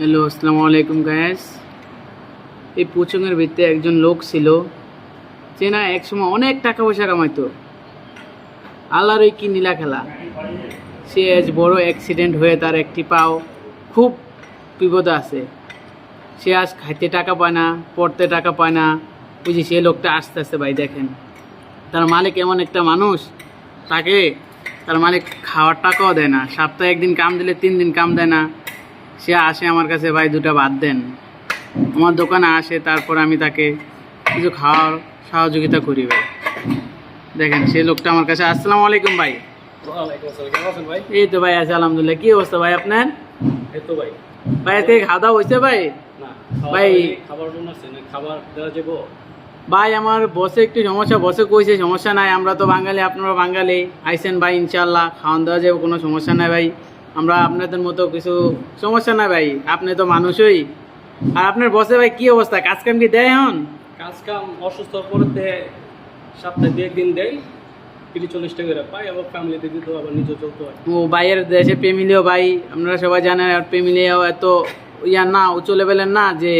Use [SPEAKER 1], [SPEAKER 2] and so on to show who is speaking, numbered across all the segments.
[SPEAKER 1] Hello আসসালামু আলাইকুম gas এই পুচুঙের ভিতরে একজন লোক ছিল, যে না একসময় অনেক টাকা পয়সা কামাইতো। আল্লাহর ওই কি নীলা খেলা। সে আজ বড় অ্যাক্সিডেন্ট হয়ে তার একটি পাও খুব বিপদে আছে। সে আজ খাইতে টাকা পায় না, পড়তে টাকা পায় না। বুঝি সে লোকটা আস্তে আস্তে, ভাই দেখেন, তার মালিক এমন একটা মানুষ, তাকে তার মালিক খাওয়ার টাকাও দেয় না। সপ্তাহে একদিন কাম দিলে তিন দিন কাম দেয় না। সে আসে আমার কাছে ভাই দুটো বাদ দেন। আমার দোকানে আসে তারপর আমি তাকে কিছু খাওয়ার সহযোগিতা করি ভাই। দেখেন সেই লোকটা আমার কাছে আসসালামু আলাইকুম ভাই। এই তো ভাই আছে আলহামদুলিল্লাহ। কি অবস্থা ভাই আপনার?
[SPEAKER 2] ভাই।
[SPEAKER 1] ভাই আজকে খাওয়া দাওয়া হয়েছে ভাই?
[SPEAKER 2] না
[SPEAKER 1] ভাই।
[SPEAKER 2] খাবার দেওয়া যাব।
[SPEAKER 1] ভাই আমার বসে একটু সমস্যা বসে কইছে সমস্যা নাই। আমরা তো বাঙালি আপনারা বাঙালি। আইসেন ভাই ইনশাল্লাহ খাওয়ান দেওয়া যাবে কোনো সমস্যা নাই ভাই। আমরা আপনাদের মতো কিছু সমস্যা না ভাই। আপনি তো মানুষই। আর আপনার বসে ভাই কি অবস্থা? কাজ কাম কি দেয় এখন?
[SPEAKER 2] কাজ কাম অসুস্থ করতে সপ্তাহে দু একদিন দেয়। তিরিশ চল্লিশ টাকা পাই আবার ফ্যামিলিতে দিতে আবার নিজে চলতে হয়।
[SPEAKER 1] ও ভাইয়ের দেশে ফ্যামিলিও ভাই আপনারা সবাই জানেন আর ফ্যামিলিও এত ইয়া না উঁচু লেভেলের না যে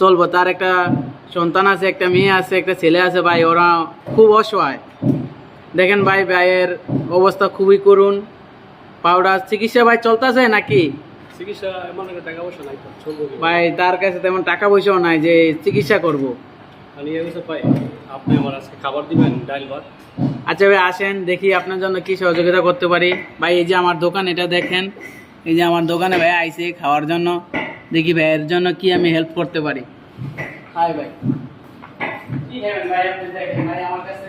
[SPEAKER 1] চলবো। তার একটা সন্তান আছে একটা মেয়ে আছে একটা ছেলে আছে ভাই ওরা খুব অসহায়। দেখেন ভাই ভাইয়ের অবস্থা খুবই করুন পাউডার চিকিৎসা ভাই চলতেছে নাকি?
[SPEAKER 2] চিকিৎসা টাকা পয়সা নাই তো চলবো কি?
[SPEAKER 1] ভাই তার কাছে তেমন টাকা পয়সাও নাই যে চিকিৎসা করব।
[SPEAKER 2] আমি এই বছর পাই আপনি খাবার দিবেন ডাল
[SPEAKER 1] আচ্ছা ভাই আসেন দেখি আপনার জন্য কি সহযোগিতা করতে পারি। ভাই এই যে আমার দোকান এটা দেখেন। এই যে আমার দোকানে ভাই আইসে খাওয়ার জন্য। দেখি ভাইয়ের জন্য কি আমি হেল্প করতে পারি। হাই ভাই। কি খাবেন ভাই আপনি দেখেন ভাই আমার কাছে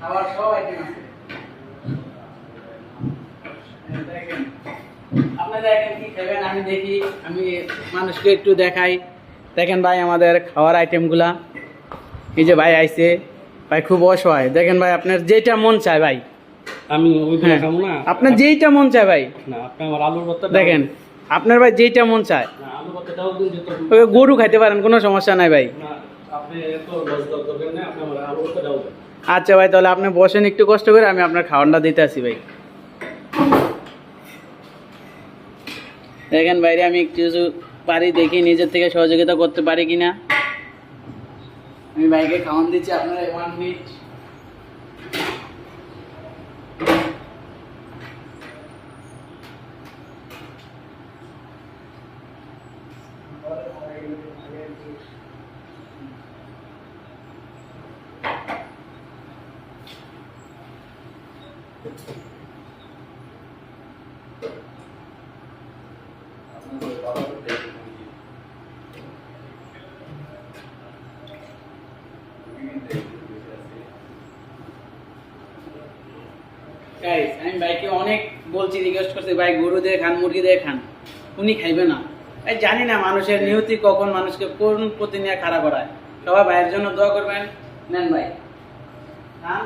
[SPEAKER 1] খাবার সব আইটেম আছে এই দেখেন। আপনি দেখেন কি খাবেন আমি দেখি আমি মানুষকে একটু দেখাই। দেখেন ভাই আমাদের খাওয়ার আইটেমগুলা এই যে ভাই আইছে ভাই খুব অসহায়। দেখেন ভাই আপনার যেটা মন চায় ভাই।
[SPEAKER 2] আমি ওইগুলো
[SPEAKER 1] হ্যাঁ।
[SPEAKER 2] খাব না।
[SPEAKER 1] আপনার যেইটা মন চায় ভাই।
[SPEAKER 2] না আপনি আমার আলুর ভর্তা
[SPEAKER 1] দেখেন আপনার ভাই যেইটা মন চায়। ওই গরু খাইতে পারেন কোনো সমস্যা নাই ভাই। আচ্ছা ভাই তাহলে আপনি বসেন একটু কষ্ট করে আমি আপনার খাওয়ানটা দিতে আসি ভাই। দেখেন বাইরে আমি একটু কিছু পারি, দেখি নিজের থেকে সহযোগিতা করতে পারি কিনা। আমি ভাইকে খাওয়ান দিচ্ছি, আপনারা ওয়ান মিনিট Guys, আমি ভাইকে অনেক বলছি রিকোয়েস্ট করছি ভাই গরু দিয়ে খান মুরগি দিয়ে খান উনি খাইবে না। এই জানি না মানুষের নিয়তি কখন মানুষকে কোন প্রতি নিয়ে খাড়া করায়। সবাই ভাইয়ের জন্য দোয়া করবেন। নেন ভাই। হ্যাঁ?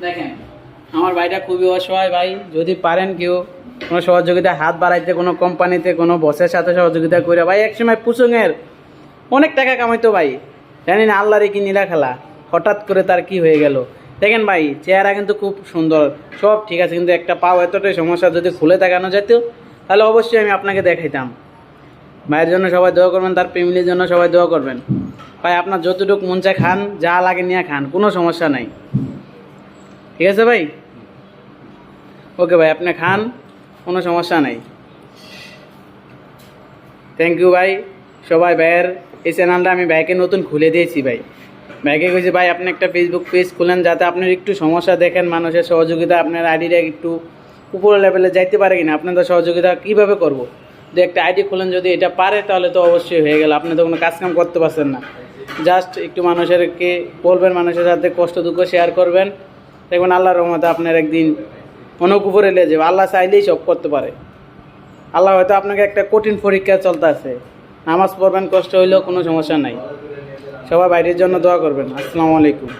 [SPEAKER 1] দেখেন আমার ভাইটা খুবই অসহায় ভাই। যদি পারেন কেউ কোনো সহযোগিতা হাত বাড়াইতে কোনো কোম্পানিতে কোনো বসের সাথে সহযোগিতা করে। ভাই একসময় পুচুঙের অনেক টাকা কামাইতো ভাই। জানি না আল্লাহরে কি নীলা খেলা। হঠাৎ করে তার কি হয়ে গেল? দেখেন ভাই, চেহারা কিন্তু খুব সুন্দর। সব ঠিক আছে, কিন্তু একটা পাও এতটাই সমস্যা, যদি খুলে দেখানো যেত, তাহলে অবশ্যই আমি আপনাকে দেখাইতাম। ভাইয়ের জন্য সবাই দোয়া করবেন, তার ফ্যামিলির জন্য সবাই দোয়া করবেন। ভাই, আপনার যতটুকু মন চায় খান, যা লাগে নিয়ে খান, কোনো সমস্যা নাই। ঠিক আছে ভাই? ওকে ভাই, আপনি খান, কোনো সমস্যা নাই। থ্যাংক ইউ ভাই। সবাই ভাইয়ের এই চ্যানেলটা আমি ভাইকে নতুন খুলে দিয়েছি ভাই। ভাইকে কইছি, ভাই, আপনি একটা ফেসবুক পেজ খুলেন যাতে আপনার একটু সমস্যা দেখেন, মানুষের সহযোগিতা, আপনার আইডিটা একটু উপর লেভেলে যাইতে পারে কিনা, আপনাদের সহযোগিতা কীভাবে করব? যদি একটা আইডি খুলেন, যদি এটা পারে, তাহলে তো অবশ্যই হয়ে গেল, আপনি তো কোনো কাজকাম করতে পারছেন না। জাস্ট একটু মানুষেরকে বলবেন, মানুষের সাথে কষ্ট, দুঃখ শেয়ার করবেন। দেখবেন আল্লাহর রহমতে আপনার একদিন অনেক উপরে এলে যাবে। আল্লাহ চাইলেই সব করতে পারে। আল্লাহ হয়তো আপনাকে একটা কঠিন পরীক্ষা চলতে আছে। নামাজ পড়বেন, কষ্ট হইলেও কোনো সমস্যা নাই। সবাই বাইরের জন্য দোয়া করবেন। আসসালামু আলাইকুম।